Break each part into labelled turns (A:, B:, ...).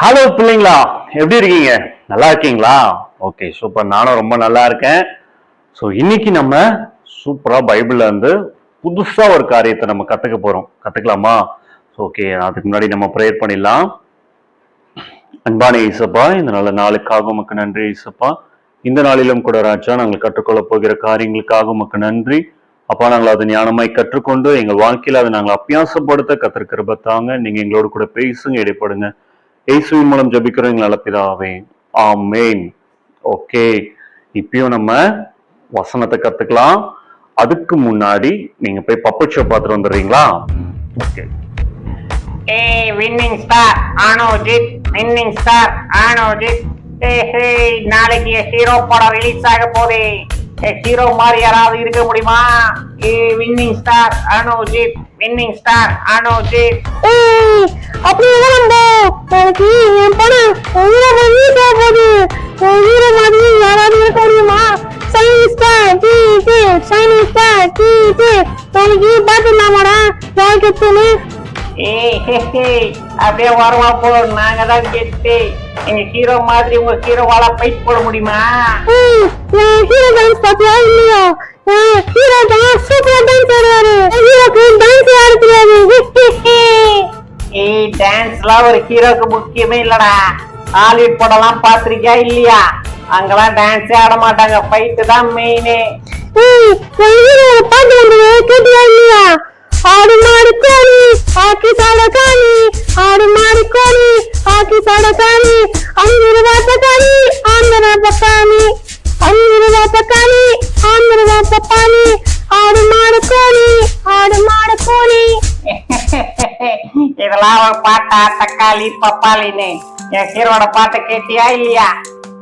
A: Hello பிள்ளைங்களா? எப்படி இருக்கீங்க? நல்லா இருக்கீங்களா? ஓகே சூப்பர் நானும் ரொம்ப நல்லா இருக்கேன். ஸோ இன்னைக்கு நம்ம சூப்பராக பைபிளில் இருந்து புதுசாக ஒரு காரியத்தை நம்ம கற்றுக்க போகிறோம் கற்றுக்கலாமா ஓகே அதுக்கு முன்னாடி நம்ம ப்ரேயர் பண்ணிடலாம். அன்பான இசப்பா இந்த நல்ல நாளுக்காக உமக்கு நன்றி ஈசப்பா இந்த நாளிலும் கூட ராஜா நாங்கள் கற்றுக்கொள்ள போகிற காரியங்களுக்காக உமக்கு நன்றி. அப்பா நாங்கள் அதை ஞானமாய் கற்றுக்கொண்டு எங்கள் வாழ்க்கையில் அதை நாங்கள் அபியாசப்படுத்த கத்திருக்கிற தாங்க. நீங்கள் எங்களோட கூட பேசுங்க இடைப்படுங்க. இயேசுவின் மூலம் ஜபிக்கிறோம் எங்கள் நல்ல பிதாவே. ஆமென். ஓகே. இப்பயும் நம்ம வசனத்தை கத்துக்கலாம். அதுக்கு முன்னாடி நீங்க போய் பப்பட் ஷோ பார்த்துட்டு வந்துடுறீங்களா? ஓகே.
B: ஏய் winning star Anojith winning star Anojith ஏய் ஹேய் நாளைக்கு ஹீரோ படம் ரிலீஸ் ஆக போதே. ஹீரோ மாதிரி யாராவது இருக்க முடியுமா? ஏய் winning star Anujith winning star Anujith
C: ஏய் அப்படி வேணாம்டா நாளைக்கு என் படம் உயிரை வந்து போகுது உயிரை மாதிரி யாராவது இருக்க முடியுமா? Shining star T T shining star T T நாளைக்கு பார்த்துடலாமாடா?
B: ஹே அப்படியே வரவா போ நாங்க தான் கெட்டு எங்க ஹீரோ மாதிரி உங்க ஹீரோவால ஃபைட் போட முடியுமா?
C: ஹீரோ டான்ஸ் பார்த்தியா இல்லையா? ஹீரோ டான்ஸ்
B: டான்ஸ்லாம் ஒரு ஹீரோக்கு முக்கியமே இல்லடா. ஹாலிவுட் படம்லாம் பார்த்திருக்கியா இல்லையா? அங்கெல்லாம் டான்ஸே ஆட மாட்டாங்க. ஃபைட்டு தான் மெயினே
C: இல்லையா? ஆடு மாடு கோழி ஆக்கி சாட காணி. ஆடு மாடு கோழி ஆக்கி சாட காணி.
B: பாட்டா தக்காளி பப்பாளின்னு என் ஹீரோட பாட்டை கேட்டியா இல்லையா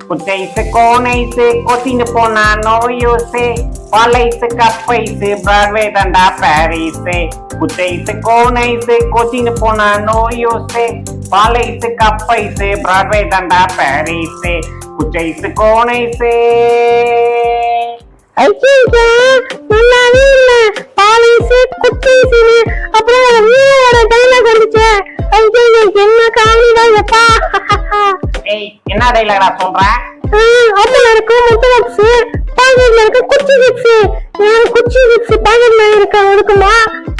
B: குச்சைசு கோனைசு கொத்தின்னு போனா நோ யூஸு பாலைசு கப்பைசு பிராட்வே தண்டா பாரிஸு குச்சைசு கோனைசு கொத்தின்னு போனா நோ யூஸு பாலைசு கப்பைசு பிராட்வே தண்டா பாரிஸு குச்சைசு கோனைசு
C: ஐயோ நல்லாவே இல்ல. பாலிசு குத்தீசுன்னு அப்புறம் வீரோட டைலாக் வந்துச்சு ஐயோ என்ன காமெடி தான் எப்பா
B: ஏய் என்ன டைலாகடா சொல்ற?
C: அதுல இருக்கு முட்டை பாக்கெட்ல இருக்கு குச்சி சிப்ஸ் ஏன் குச்சி சிப்ஸ் பாக்கெட்ல இருக்கா இருக்குமா?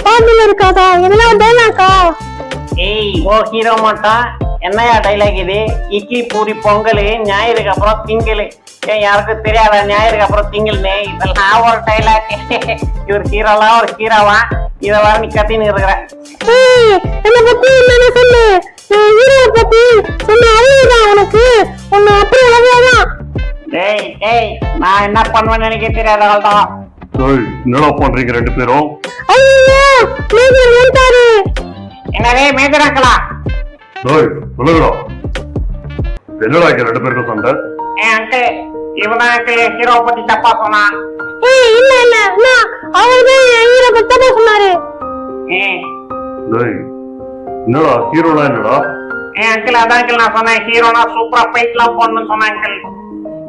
C: பாக்கெட்ல இருக்காதா? எல்லாம் டைலாக்கா
B: ஏய் ஓ ஹீரோ மட்டும் என்னையா டைலாக் இது? இட்லி பூரி பொங்கல் ஞாயிறுக்கு அப்புறம் திங்கள். ஏன் யாருக்கும் தெரியாதா? ஞாயிறுக்கு அப்புறம் திங்கள்னு. இதெல்லாம் ஒரு டைலாக் இவர் ஹீரோலாம் ஒரு ஹீரோவா? இதை வர நீ கத்தின்னு இருக்கிற.
C: என்ன பத்தி சொல்லு? ஹீரோ பத்தி சொன்ன அறிவுதான் உனக்கு. உன்னை அப்படி உலகதான்
B: டேய் டேய் நான் என்ன பண்ணுவேன்னு எனக்கு தெரியாதவள்தான்
A: ஏய், என்னடா பண்றீங்க ரெண்டு பேரும்?
C: ஐயோ மேஜர்
B: என்னடே மேஜராக்கலா
A: ஏய், விலகுடா என்னடா இங்க ரெண்டு பேருக்கும் சண்டை?
B: ஏன் அங்கிள் இவன் தான் அங்கிள் ஹீரோ பத்தி தப்பா சொன்னான்.
C: ஏய் இல்ல இல்ல அண்ணா அவர்தான் என் ஹீரோ பத்தி தப்பா சொன்னாரு.
A: ஏய், என்னடா ஹீரோலாம் என்னடா?
B: ஏன் அங்கிள் அதான் அங்கிள் நான் சொன்னேன் ஹீரோனா சூப்பரா ஃபைட்லாம் போடணும்னு சொன்னேன் அங்கிள்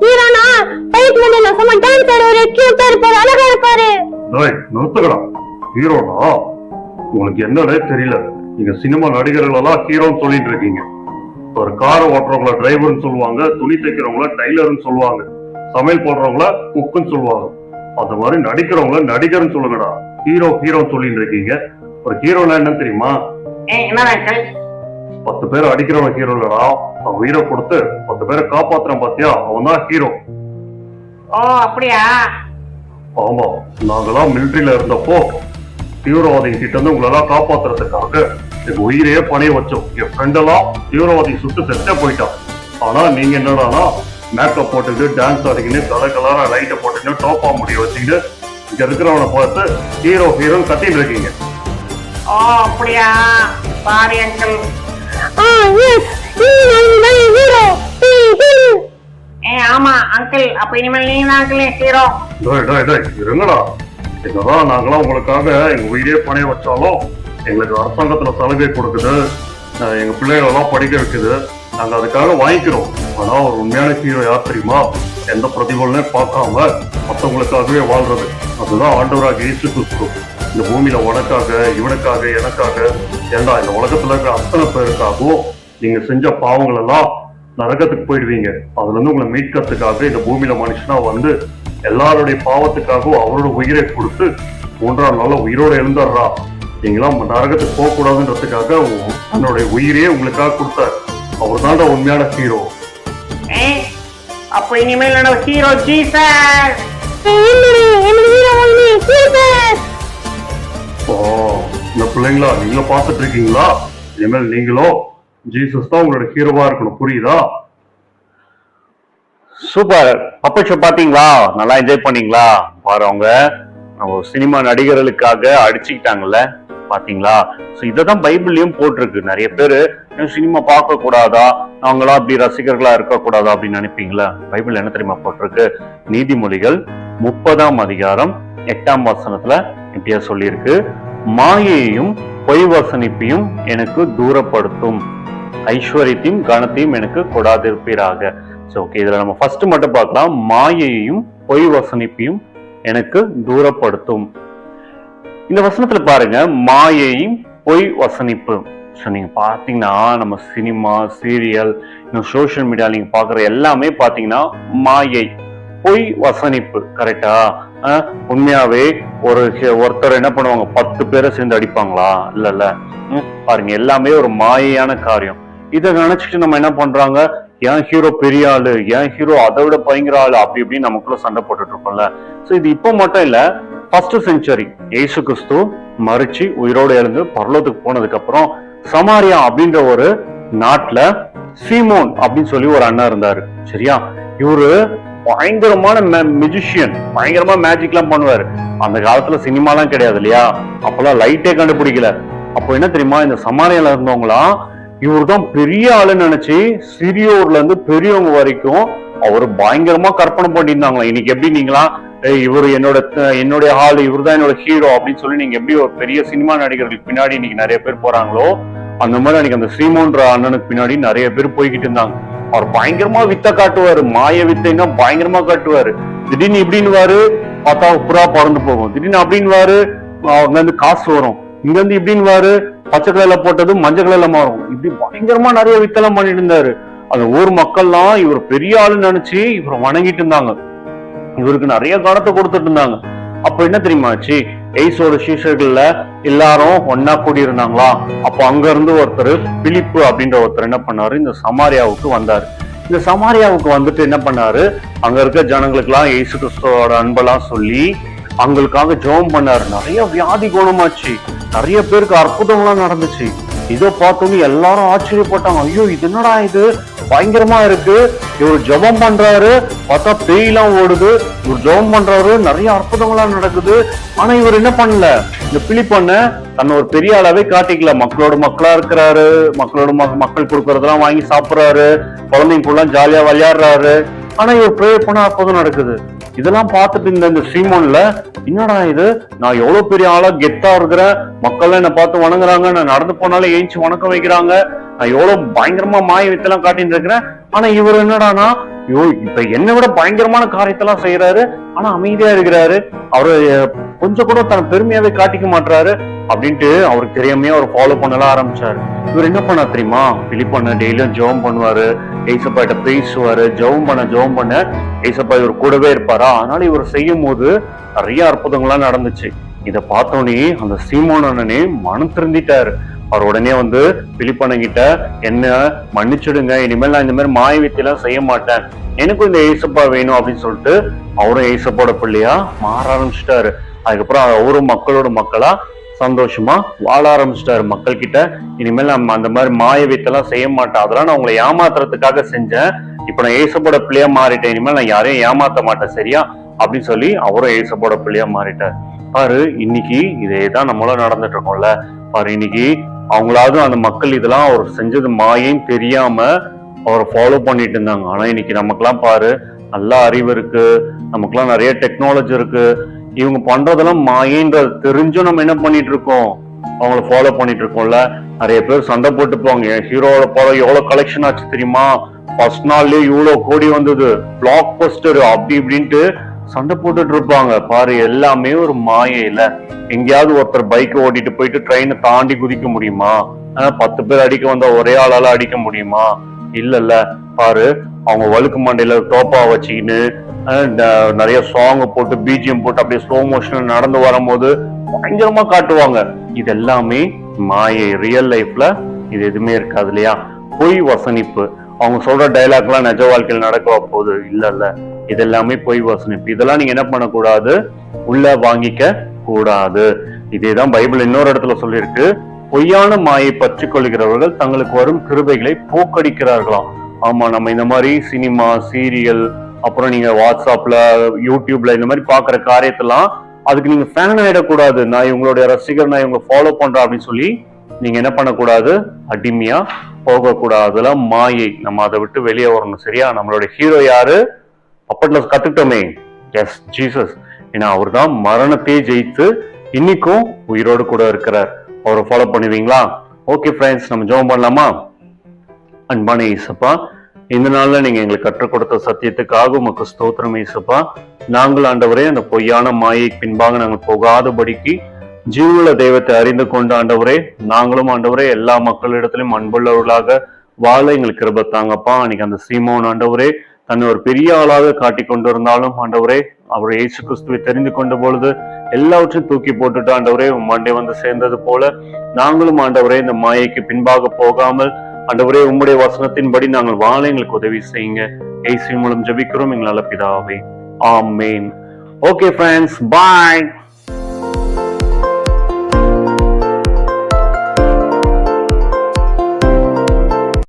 C: ஹீரோனா ஃபைட் பண்ணல சும்மா டான்ஸ் ஆடுவாரு கியூட்டா இருப்பாரு அழகா இருப்பாரு.
A: டேய் நிறுத்துக்கடா. ஹீரோனா? உனக்கு என்னன்னே தெரியல. நீங்க சினிமா நடிகர்கள் எல்லாம் ஹீரோன்னு சொல்லிட்டு இருக்கீங்க. ஒரு கார் ஓட்டுறவங்கள டிரைவர்னு சொல்லுவாங்க துணி தைக்கிறவங்கள டைலர்னு சொல்லுவாங்க சமையல் போடுறவங்கள குக்குன்னு சொல்லுவாங்க. அந்த மாதிரி நடிக்கிறவங்கள நடிகர்னு சொல்லுங்கடா. ஹீரோ ஹீரோன்னு சொல்லிட்டு இருக்கீங்க. ஒரு ஹீரோனா என்ன தெரியுமா பத்து பேர் அடிக்கிறவன் ஹீரோ இல்லடா. அவன் உயிரை கொடுத்து பத்து பேரை காப்பாத்துறான் பாத்தியா? அவன் தான் ஹீரோ.
B: ஓ அப்படியா?
A: ஆமா நாங்கெல்லாம் மிலிட்டரியில இருந்தப்போ தீவிரவாதி கிட்ட இருந்து உங்களெல்லாம் காப்பாத்துறதுக்காக எங்க உயிரையே பணைய வச்சோம். என் ஃப்ரெண்ட் எல்லாம் தீவிரவாதி சுட்டு செத்தே போயிட்டான். ஆனா நீங்க என்னடானா மேக்கப் போட்டுக்கிட்டு டான்ஸ் ஆடிக்கின்னு கலர் கலரா லைட்டை போட்டுக்கிட்டு டோப்பா முடிய வச்சுக்கிட்டு இங்க இருக்கிறவனை பார்த்து ஹீரோ ஹீரோன்னு கத்திட்டு இருக்கீங்க
B: ஓ அப்படியா? Sorry uncle.
C: ஆ எஸ் நீ நான் ஹீரோ
B: ஏ ஆமா அங்கிள். அப்ப இனிமேல் நீங்க தான் அங்கிள் ஹீரோ
A: டேய் டேய் டேய் இருங்கடா. என்னதான் நாங்களாம் உங்களுக்காக எங்க உயிரே பணைய வச்சாலும் எங்களுக்கு அரசாங்கத்துல சலுகை கொடுக்குது. எங்க பிள்ளைகளெல்லாம் படிக்க வைக்குது. நாங்க அதுக்காக வாங்கிக்கிறோம். ஆனா ஒரு உண்மையான ஹீரோ யார் தெரியுமா? எந்த பிரதிபலனே பார்க்காம மத்தவங்களுக்காகவே வாழ்றது. அதுதான் ஆண்டவராக இயேசு கிறிஸ்து. இந்த பூமியில உனக்காக இவனுக்காக எனக்காக ஏண்டா இந்த உலகத்துல இருக்கிற அத்தனை பேருக்காகவும் நீங்க செஞ்ச பாவங்கள் எல்லாம் நரகத்துக்கு போயிடுவீங்க. அதுல இருந்து உங்களை மீட்கிறதுக்காக இந்த பூமியில மனுஷனா வந்து எல்லாருடைய பாவத்துக்காகவும் அவரோட உயிரை கொடுத்து மூன்றாம் நாள்ல உயிரோட எழுந்துடுறா நீங்களாம் நரகத்துக்கு போக கூடாதுன்றதுக்காக உ- தன்னுடைய உயிரையே உங்களுக்காக கொடுத்தார். அவர் தான் உண்மையான ஹீரோ
B: அப்ப இனிமேல் என்னோட ஹீரோ ஜீசஸ்
A: இந்த பிள்ளைங்களா நீங்க பார்த்துட்டு இருக்கீங்களா? இனிமேல் நீங்களும் ஜீசஸ் தான் உங்களோட ஹீரோவா இருக்கணும். புரியுதா? சூப்பர். பப்பட் ஷோ பாத்தீங்களா நல்லா என்ஜாய் பண்ணீங்களா? பாருங்க சினிமா நடிகர்களுக்காக அடிச்சுக்கிட்டாங்கல்ல பாத்தீங்களா? இதை தான் பைபிள்லயும் போட்டிருக்கு. நிறைய பேர் சினிமா பார்க்க கூடாதா நாங்களாம் அப்படி ரசிகர்களா இருக்க கூடாதா அப்படின்னு நினைப்பீங்களா? பைபிள் என்ன தெரியுமா போட்டிருக்கு? நீதிமொழிகள் முப்பதாம் அதிகாரம் எட்டாம் வசனத்துல இப்படியா சொல்லியிருக்கு மாயையையும் பொய் வசனிப்பையும் எனக்கு தூரப்படுத்தும். ஐஸ்வர்யத்தையும் கனத்தையும் எனக்கு கொடாதிருப்பீராக. ஸோ ஓகே இதுல நம்ம ஃபஸ்ட்டு மட்டும் பார்க்கலாம். மாயையையும் பொய் வசனிப்பையும் எனக்கு தூரப்படுத்தும். இந்த வசனத்துல பாருங்க மாயையும் பொய் வசனிப்பு ஸோ நீங்க பாத்தீங்கன்னா நம்ம சினிமா சீரியல் இன்னும் சோஷியல் மீடியா நீங்க பாக்குற எல்லாமே பாத்தீங்கன்னா மாயை பொய் வசனிப்பு. கரெக்டா உண்மையாவே ஒரு ஒருத்தர் என்ன பண்ணுவாங்க பத்து பேரை சேர்ந்து அடிப்பாங்களா? இல்ல இல்ல பாருங்க எல்லாமே ஒரு மாயையான காரியம். இதை நினைச்சிட்டு நம்ம என்ன பண்றாங்க என் ஹீரோ பெரிய ஆளு? என் ஹீரோ அதை விட பயங்கர ஆளு? அப்படி இப்படின்னு நமக்குள்ள சண்டை போட்டுட்டு இருக்கோம்ல சோ இது இப்போ மட்டும் இல்ல ஃபர்ஸ்ட் செஞ்சுரி இயேசு கிறிஸ்து மறிச்சு உயிரோடு எழுந்து பரலோத்துக்கு போனதுக்கு அப்புறம் சமாரியா அப்படின்ற ஒரு நாட்டுல சீமோன் அப்படின்னு சொல்லி ஒரு அண்ணா இருந்தாரு. சரியா? இவரு பயங்கரமான மியூசிஷியன் பயங்கரமா மேஜிக் எல்லாம் பண்ணுவாரு. அந்த காலத்துல சினிமாலாம் கிடையாது இல்லையா? அப்பெல்லாம் லைட்டே கண்டுபிடிக்கல. அப்போ என்ன தெரியுமா? இந்த சமாரியால இருந்தவங்களாம் இவர் தான் பெரிய ஆளுன்னு நினைச்சு சிறியோர்ல இருந்து பெரியவங்க வரைக்கும் அவர் பயங்கரமா கற்பனை பண்ணியிருந்தாங்களா? இன்னைக்கு எப்படி நீங்களா இவர் என்னோட என்னுடைய ஆள் இவர் தான் என்னோட ஹீரோ அப்படின்னு சொல்லி நீங்க எப்படி ஒரு பெரிய சினிமா நடிகர்களுக்கு பின்னாடி இன்னைக்கு நிறைய பேர் போறாங்களோ அந்த மாதிரி அன்னைக்கு அந்த ஸ்ரீமோன்ற அண்ணனுக்கு பின்னாடி நிறைய பேர் போய்கிட்டு இருந்தாங்க. அவர் பயங்கரமா வித்த காட்டுவாரு. மாய வித்தைன்னா பயங்கரமா காட்டுவாரு. திடீர்னு இப்படின்னுவாரு பார்த்தா புறா பறந்து போகும். திடீர்னு அப்படின்னுவாரு அங்க இருந்து காசு வரும். இங்க இருந்து இப்படின்னுவாரு பச்சை கலர்ல போட்டது மஞ்சள் கலர்ல மாறும். இப்படி பயங்கரமா நிறைய வித்தெல்லாம் பண்ணிட்டு இருந்தாரு. அந்த ஊர் மக்கள்லாம் இவர் பெரிய ஆளுன்னு நினைச்சு இவரை வணங்கிட்டு இருந்தாங்க. இவருக்கு நிறைய கணத்தை கொடுத்துட்டு இருந்தாங்க. அப்ப என்ன தெரியுமா ஆச்சு? எய்ஸோட சீஷர்கள்ல எல்லாரும் ஒன்னா கூடி இருந்தாங்களா அப்போ அங்க இருந்து ஒருத்தர் பிலிப்பு அப்படின்ற ஒருத்தர் என்ன பண்ணாரு? இந்த சமாரியாவுக்கு வந்தாரு. இந்த சமாரியாவுக்கு வந்துட்டு என்ன பண்ணாரு? அங்க இருக்க ஜனங்களுக்கு எல்லாம் இயேசு கிறிஸ்துவோட அன்பெல்லாம் சொல்லி அவங்களுக்காக ஜெபம் பண்ணாரு. நிறைய வியாதி குணமாச்சு. நிறைய பேருக்கு அற்புதம்லாம் நடந்துச்சு. இதை பார்த்தோன்னு எல்லாரும் ஆச்சரியப்பட்டாங்க. ஐயோ இது என்னடா இது? பயங்கரமா இருக்கு. இவர் ஜெபம் பண்றாரு. பார்த்தா பேயெல்லாம் ஓடுது. இவர் ஜெபம் பண்றாரு. நிறைய அற்புதங்கள்லாம் நடக்குது. ஆனா இவர் என்ன பண்ணல? இந்த பிலிப்பண்ண தன்னை ஒரு பெரிய அளவே காட்டிக்கல. மக்களோட மக்களா இருக்கிறாரு. மக்களோட மக்கள் கொடுக்கறதெல்லாம் வாங்கி சாப்பிடுறாரு. குழந்தைங்கலாம் ஜாலியா விளையாடுறாரு. ஆனா இவர் ப்ரே பண்ண அற்புதம் நடக்குது. இதெல்லாம் பார்த்துட்டு இந்த இந்த சீமோன்ல என்னடா இது? நான் எவ்வளவு பெரிய ஆளா கெத்தா இருக்கிறேன்? மக்கள் என்ன பார்த்து வணங்குறாங்க. நான் நடந்து போனாலே ஏஞ்சி வணக்கம் வைக்கிறாங்க. நான் எவ்வளவு பயங்கரமா மாய வித்தெல்லாம் காட்டிட்டு இருக்கிறேன். ஆனா இவர் என்னடானா ஐயோ இப்ப என்னை விட பயங்கரமான காரியத்தெல்லாம் செய்யறாரு ஆனா அமைதியா இருக்கிறாரு. அவரு கொஞ்சம் கூட தன் பெருமையாவே காட்டிக்க மாட்டாரு அப்படின்ட்டு அவருக்கு தெரியாமையே அவர் ஃபாலோ பண்ணலாம் ஆரம்பிச்சாரு. இவர் என்ன பண்ணா தெரியுமா? பிலிப்பண்ண டெய்லியும் ஜெபம் பண்ணுவாரு. ஏசப்பா கிட்ட பேசுவாரு. ஜெபம் பண்ண ஜெபம் பண்ண ஏசப்பா இவர் கூடவே இருப்பாரா? அதனால இவர் செய்யும் போது நிறைய அற்புதங்கள்லாம் நடந்துச்சு. இத பார்த்தோன்னே அந்த சீமோன் அண்ணனே மனம் திருந்திட்டாரு. அவர் உடனே வந்து பிலிப்பனங்கிட்ட என்ன மன்னிச்சிடுங்க இனிமேல் நான் இந்த மாதிரி மாய வித்தையெல்லாம் செய்ய மாட்டேன். எனக்கும் இந்த ஏசப்பா வேணும் அப்படின்னு சொல்லிட்டு அவரும் ஏசப்போட பிள்ளையா மாற ஆரம்பிச்சிட்டாரு. அதுக்கப்புறம் அவரும் மக்களோட மக்களா சந்தோஷமா வாழ ஆரம்பிச்சிட்டாரு. மக்கள் கிட்ட இனிமேல் நம்ம அந்த மாதிரி மாய வித்தெல்லாம் செய்ய மாட்டேன். அதெல்லாம் நான் உங்களை ஏமாத்துறதுக்காக செஞ்சேன். இப்ப நான் ஏசப்போட பிள்ளையா மாறிட்டேன். இனிமேல் நான் யாரையும் ஏமாத்த மாட்டேன் சரியா? அப்படின்னு சொல்லி அவரும் ஏசப்போட பிள்ளையா மாறிட்டார். பாரு இன்னைக்கு இதே தான் நம்மளும் நடந்துட்டு இருக்கோம்ல. பாரு இன்னைக்கு அவங்களாவது அந்த மக்கள் இதெல்லாம் அவர் செஞ்சது மாயைன்னு தெரியாம அவரை ஃபாலோ பண்ணிட்டு இருந்தாங்க. ஆனா இன்னைக்கு நமக்கெல்லாம் பாரு நல்ல அறிவு இருக்கு. நமக்கெல்லாம் நிறைய டெக்னாலஜி இருக்கு. இவங்க பண்றதெல்லாம் மாயன்றது தெரிஞ்சும் நம்ம என்ன பண்ணிட்டு இருக்கோம்? அவங்கள ஃபாலோ பண்ணிட்டு இருக்கோம்ல. நிறைய பேர் சண்டை போட்டுப்பாங்க என் ஹீரோவோட படம் எவ்வளவு கலெக்ஷன் ஆச்சு தெரியுமா? ஃபர்ஸ்ட் நாள்லயே இவ்வளவு கோடி வந்தது. பிளாக் பஸ்டர் அப்படி இப்படின்ட்டு சண்டை போட்டுட்டு இருப்பாங்க. பாரு எல்லாமே ஒரு மாயையில. எங்கேயாவது ஒருத்தர் பைக் ஓட்டிட்டு போயிட்டு ட்ரெயினை தாண்டி குதிக்க முடியுமா? பத்து பேர் அடிக்க வந்தா ஒரே ஆளால அடிக்க முடியுமா? இல்ல பாரு அவங்க வழுக்கு மண்டையில டோப்பா வச்சுக்கின்னு நிறைய சாங் போட்டு பிஜிஎம் போட்டு அப்படியே ஸ்லோ மோஷன் நடந்து வரும்போது பயங்கரமா காட்டுவாங்க. இது எல்லாமே மாயை ரியல் லைஃப்ல இது எதுவுமே இருக்காது இல்லையா? பொய் வசனிப்பு. அவங்க சொல்ற டைலாக்லாம் நிஜ வாழ்க்கையில் நடக்க போகுது. இல்ல இல்ல இதெல்லாமே பொய் வசனிப்பு இதெல்லாம் நீங்க என்ன பண்ணக்கூடாது? உள்ள வாங்கிக்க கூடாது. இதேதான் பைபிள் இன்னொரு இடத்துல சொல்லியிருக்கு. பொய்யான மாயை பற்றி கொள்கிறவர்கள் தங்களுக்கு வரும் கிருபைகளை போக்கடிக்கிறார்களாம். ஆமா நம்ம இந்த மாதிரி சினிமா சீரியல் அப்புறம் நீங்க வாட்ஸ்அப்ல யூடியூப்ல இந்த மாதிரி பாக்குற காரியத்தெல்லாம் அதுக்கு நீங்க ஃபேன் ஆயிடக்கூடாது. நான் இவங்களுடைய ரசிகர் நான் இவங்க ஃபாலோ பண்றேன் அப்படின்னு சொல்லி நீங்க என்ன பண்ணக்கூடாது? அடிமையா போகக்கூடாது. அதெல்லாம் மாயை. நம்ம அதை விட்டு வெளியே வரணும். சரியா? நம்மளுடைய ஹீரோ யாரு? அப்பட்ல கத்துக்கிட்டோமே. எஸ் ஜீசஸ் ஏன்னா அவர் தான் மரணத்தையே ஜெயித்து இன்னைக்கும் உயிரோடு கூட இருக்கிறார். அவரை ஃபாலோ பண்ணுவீங்களா? ஓகே ஃப்ரெண்ட்ஸ் நம்ம ஜோம் பண்ணலாமா? அன்பான ஈசப்பா இந்த நாள்ல நீங்க எங்களுக்கு கற்றுக் கொடுத்த சத்தியத்துக்காக உமக்கு ஸ்தோத்திரம் ஈசப்பா நாங்கள் ஆண்டவரே அந்த பொய்யான மாயை பின்பாக நாங்கள் போகாதபடிக்கு ஜீவுள்ள தெய்வத்தை அறிந்து கொண்டு ஆண்டவரே நாங்களும் ஆண்டவரே எல்லா மக்களிடத்திலும் அன்புள்ளவர்களாக வாழ எங்களுக்கு கிருபை தாங்கப்பா. அன்னைக்கு அந்த சீமோன் ஆண்டவரே தன்னை ஒரு பெரிய ஆளாக காட்டி கொண்டு இருந்தாலும் ஆண்டவரே அவர் இயேசு கிறிஸ்துவை தெரிந்து கொண்ட பொழுது எல்லாவற்றையும் தூக்கி போட்டுட்டு ஆண்டவரே உம் வந்து சேர்ந்தது போல நாங்களும் ஆண்டவரே இந்த மாயைக்கு பின்பாக போகாமல் ஆண்டவரே உம்முடைய வசனத்தின்படி நாங்கள் வாழ எங்களுக்கு உதவி செய்யுங்க. ஏசி மூலம் ஜபிக்கிறோம். எங்களால் நல்ல பிதாவே. ஆமேன். Okay friends bye